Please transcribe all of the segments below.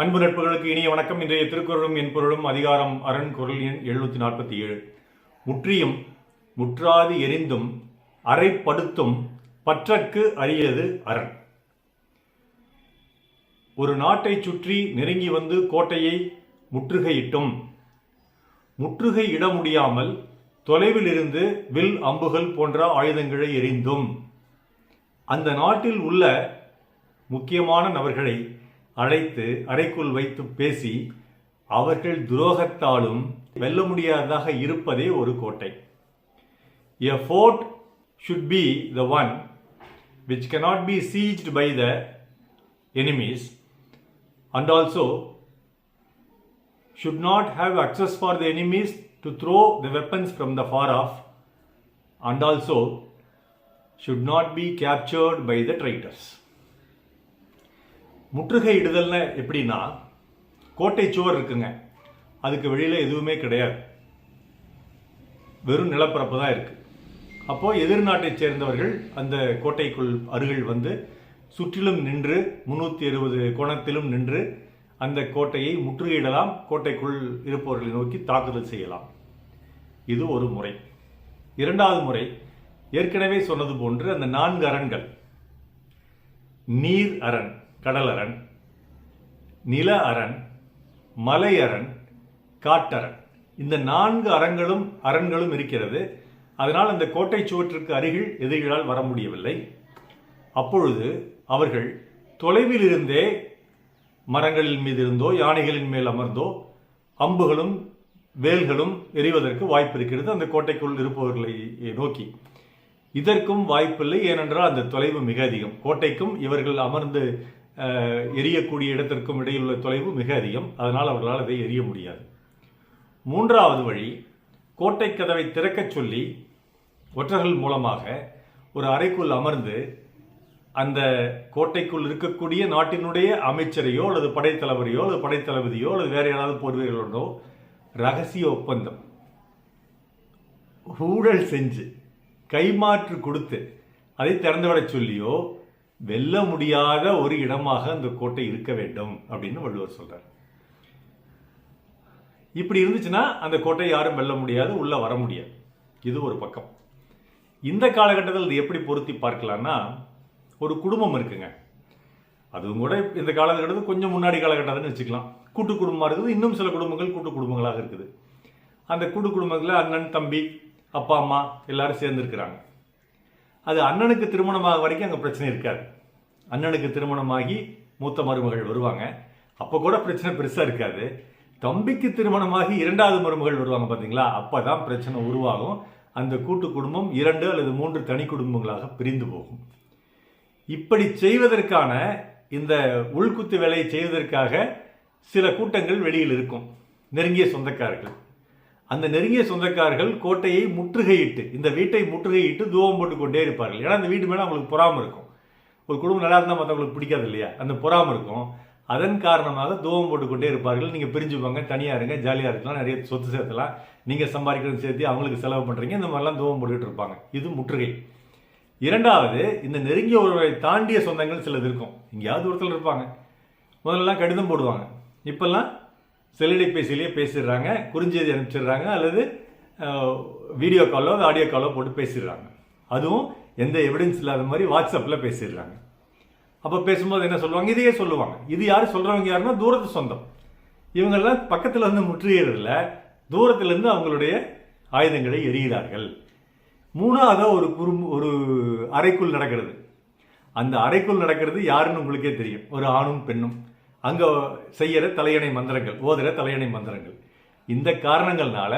அன்பு நட்புகளுக்கு இனிய வணக்கம். இன்றைய திருக்குறளும் என் பொருளும் அதிகாரம் அரண் குரல் எண் எழுநூத்தி நாற்பத்தி ஏழு முற்றியும் முற்றாது எரிந்தும் அரைப்படுத்தும் பற்றற்கு அரியது அரண். ஒரு நாட்டை சுற்றி நெருங்கி வந்து கோட்டையை முற்றுகையிட்டும். முற்றுகை இட முடியாமல் தொலைவில் இருந்து வில் அம்புகள் போன்ற ஆயுதங்களை எரிந்தும். அந்த நாட்டில் உள்ள முக்கியமான நபர்களை அழைத்து அறைக்குள் வைத்து பேசி அவர்கள் துரோகத்தாலும் வெல்ல முடியாததாக இருப்பதே ஒரு கோட்டை a fort should be the one which cannot be seized by the enemies and also should not have access for the enemies to throw the weapons from the far off and also should not be captured by the traitors முற்றுகை இடுதல்னு எப்படின்னா கோட்டை சுவர் இருக்குங்க. அதுக்கு வெளியில் எதுவுமே கிடையாது. வெறும் நிலப்பரப்பு தான் இருக்குது அப்போது எதிர்நாட்டைச் சேர்ந்தவர்கள் அந்த கோட்டைக்குள் அருகில் வந்து சுற்றிலும் நின்று முந்நூற்றி அறுபது கோணத்திலும் நின்று அந்த கோட்டையை முற்றுகையிடலாம் கோட்டைக்குள் இருப்பவர்களை நோக்கி தாக்குதல் செய்யலாம். இது ஒரு முறை. இரண்டாவது முறை ஏற்கனவே சொன்னது போன்று அந்த நான்கு அரண்கள். நீர் அரண். கடல் அரண் நில அரண் மலை அரண் காட்டரண் இந்த நான்கு அரண்களும் அரண்களும் இருக்கிறது. அதனால் அந்த கோட்டை சுவற்றுக்கு அருகில் எதிரிகளால் வர முடியவில்லை. அப்பொழுது அவர்கள் தொலைவில் இருந்தே மரங்களின் மீது இருந்தோ யானைகளின் மேல் அமர்ந்தோ அம்புகளும் வேல்களும் எறிவதற்கு வாய்ப்பு இருக்கிறது. அந்த கோட்டைக்குள் இருப்பவர்களை நோக்கி. இதற்கும் வாய்ப்பில்லை. ஏனென்றால் அந்த தொலைவு மிக அதிகம். கோட்டைக்கும் இவர்கள் அமர்ந்து எரியக்கூடிய இடத்திற்கும் இடையில் உள்ள தொலைவு மிக அதிகம். அதனால் அவர்களால் அதை எரிய முடியாது. மூன்றாவது வழி கோட்டை கதவை திறக்கச் சொல்லி ஒற்றர்கள் மூலமாக ஒரு அறைக்குள் அமர்ந்து அந்த கோட்டைக்குள் இருக்கக்கூடிய நாட்டினுடைய அமைச்சரையோ அல்லது படைத்தளபதியோ அல்லது படைத்தளபதியோ அல்லது வேறு யாராவது போர்வீரர்களோ ரகசிய ஒப்பந்தம். ஊழல் செஞ்சு கைமாற்று கொடுத்து அதை திறந்துவிடச் சொல்லியோ வெல்ல முடியாத ஒரு இடமாக அந்த கோட்டை இருக்க வேண்டும் அப்படின்னு வள்ளுவர் சொல்றார். இப்படி இருந்துச்சுன்னா அந்த கோட்டை யாரும் வெல்ல முடியாது உள்ள வர முடியாது. இது ஒரு பக்கம். இந்த காலகட்டத்தில் இது எப்படி பொருத்தி பார்க்கலாம்னா ஒரு குடும்பம் இருக்குங்க. அதுவும் கூட இந்த காலகட்டத்தில் கொஞ்சம் முன்னாடி காலகட்டம்னு வச்சுக்கலாம். கூட்டு குடும்பமாக இருக்குது இன்னும் சில குடும்பங்கள் கூட்டு குடும்பங்களாக இருக்குது. அந்த கூட்டு குடும்பத்தில் அண்ணன் தம்பி அப்பா அம்மா எல்லாரும் சேர்ந்துருக்கிறாங்க அது அண்ணனுக்கு திருமணமாக வரைக்கும் அங்கே பிரச்சனை இருக்காது. அண்ணனுக்கு திருமணமாகி மூத்த மருமகள் வருவாங்க. அப்போ கூட பிரச்சனை பெருசாக இருக்காது. தம்பிக்கு திருமணமாகி இரண்டாவது மருமகள் வருவாங்க பார்த்தீங்களா அப்போ தான் பிரச்சனை உருவாகும். அந்த கூட்டு குடும்பம் இரண்டு அல்லது மூன்று தனி குடும்பங்களாக பிரிந்து போகும். இப்படி செய்வதற்கான இந்த உள்குத்து வேலையை செய்வதற்காக சில கூட்டங்கள் வெளியில் இருக்கும். நெருங்கிய சொந்தக்காரர்கள். அந்த நெருங்கிய சொந்தக்காரர்கள் கோட்டையை முற்றுகையிட்டு இந்த வீட்டை முற்றுகையிட்டு தூவம் போட்டு கொண்டே இருப்பார்கள். ஏன்னா அந்த வீட்டு மேலே அவங்களுக்கு பொறாமல் இருக்கும். ஒரு குடும்பம் நல்லா இருந்தால் மற்றவங்களுக்கு பிடிக்காது இல்லையா? அந்த பொறாமல் இருக்கும். அதன் காரணமாக தூவம் போட்டுக்கொண்டே இருப்பார்கள். நீங்கள் பிரிஞ்சுப்பாங்க தனியாக இருங்க ஜாலியாக இருக்கலாம் நிறைய சொத்து சேர்த்தலாம். நீங்கள் சம்பாதிக்கிறது சேர்த்து அவங்களுக்கு செலவு பண்ணுறீங்க இந்த மாதிரிலாம் தூவம் போட்டுக்கிட்டு இருப்பாங்க. இது முற்றுகை. இரண்டாவது இந்த நெருங்கிய ஒருவரை தாண்டிய சொந்தங்கள் சிலது இருக்கும். எங்கேயாவது ஒருத்தர் இருப்பாங்க. முதல்லலாம் கடிதம் போடுவாங்க. இப்போல்லாம் செல்லிடைப்பேசியிலேயே பேசிடுறாங்க குறுஞ்செய்தி அனுப்பிச்சிடுறாங்க அல்லது வீடியோ காலோ ஆடியோ காலோ போட்டு பேசிடுறாங்க. அதுவும் எந்த எவிடன்ஸ் இல்லாத மாதிரி வாட்ஸ்அப்பில் பேசிடுறாங்க. அப்போ பேசும்போது என்ன சொல்லுவாங்க? இதையே சொல்லுவாங்க. இது யார் சொல்கிறவங்க யாருன்னா தூரத்து சொந்தம். இவங்கெல்லாம் பக்கத்தில் வந்து முற்றுகிறதில்ல தூரத்துலேருந்து அவங்களுடைய ஆயுதங்களை எரிகிறார்கள் மூணாவதாக ஒரு குறும் ஒரு அறைக்குள் நடக்கிறது. அந்த அறைக்குள் நடக்கிறது யாருன்னு உங்களுக்கே தெரியும். ஒரு ஆணும் பெண்ணும். அங்கே செய்கிற தலையணை மந்திரங்கள் ஓதுகிற தலையணை மந்திரங்கள். இந்த காரணங்கள்னால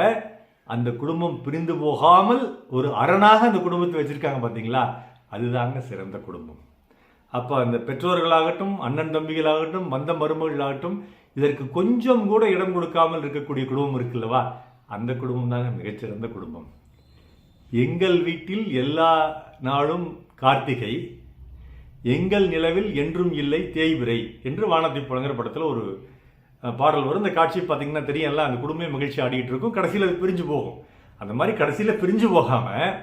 அந்த குடும்பம் பிரிந்து போகாமல் ஒரு அரணாக அந்த குடும்பத்தை வச்சுருக்காங்க பார்த்தீங்களா அதுதாங்க சிறந்த குடும்பம். அப்போ அந்த பெற்றோர்களாகட்டும் அண்ணன் தம்பிகளாகட்டும் வந்த மருமகளாகட்டும் இதற்கு கொஞ்சம் கூட இடம் கொடுக்காமல் இருக்கக்கூடிய குடும்பம் இருக்குல்லவா? அந்த குடும்பம் தாங்க மிகச்சிறந்த குடும்பம். எங்கள் வீட்டில் எல்லா நாளும் கார்த்திகை எங்கள் நிலவில் என்றும் இல்லை தேய்விரை என்று வானத்தை புழங்குற படத்தில் ஒரு பாடல் வரும். இந்த காட்சி பார்த்தீங்கன்னா தெரியல அந்த குடும்பமே மகிழ்ச்சி ஆடிக்கிட்டு இருக்கும். கடைசியில் அது பிரிஞ்சு போகும். அந்த மாதிரி கடைசியில் பிரிஞ்சு போகாமல்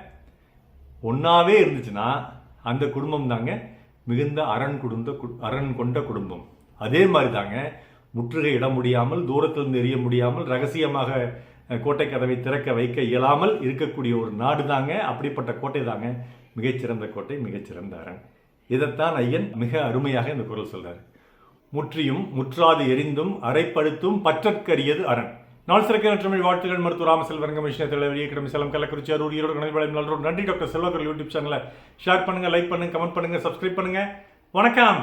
ஒன்றாவே இருந்துச்சுன்னா அந்த குடும்பம் தாங்க மிகுந்த அரண் குடும்ப அரண் கொண்ட குடும்பம். அதே மாதிரி தாங்க முற்றுகை இட முடியாமல் தூரத்திலிருந்து எரிய முடியாமல் ரகசியமாக கோட்டை கதவை திறக்க வைக்க இயலாமல் இருக்கக்கூடிய ஒரு நாடு தாங்க. அப்படிப்பட்ட கோட்டை தாங்க. மிகச்சிறந்த கோட்டை மிகச்சிறந்த அரண். இதைத்தான் ஐயன் மிக அருமையாக இந்த குரல் சொல்றாரு. முற்றியும் முற்றாது எரிந்தும் அரைப்படுத்தும் பற்றற்கரியது அரண். நாள் சிறக்க தமிழ் வாழ்த்துகள் மருத்துவ ராமசெல்வரங்க மிஷின தலைவர் இயக்கம் சேலம் கள்ளக்குறிச்சி அரூர் ஈரோடு கணக்கு நன்றி டாக்டர் செல்வகர் யூடியூப் சேனலை. ஷேர் பண்ணுங்க லைக் பண்ணுங்க கமெண்ட் பண்ணுங்க சப்ஸ்கிரைப் பண்ணுங்க. வணக்கம்!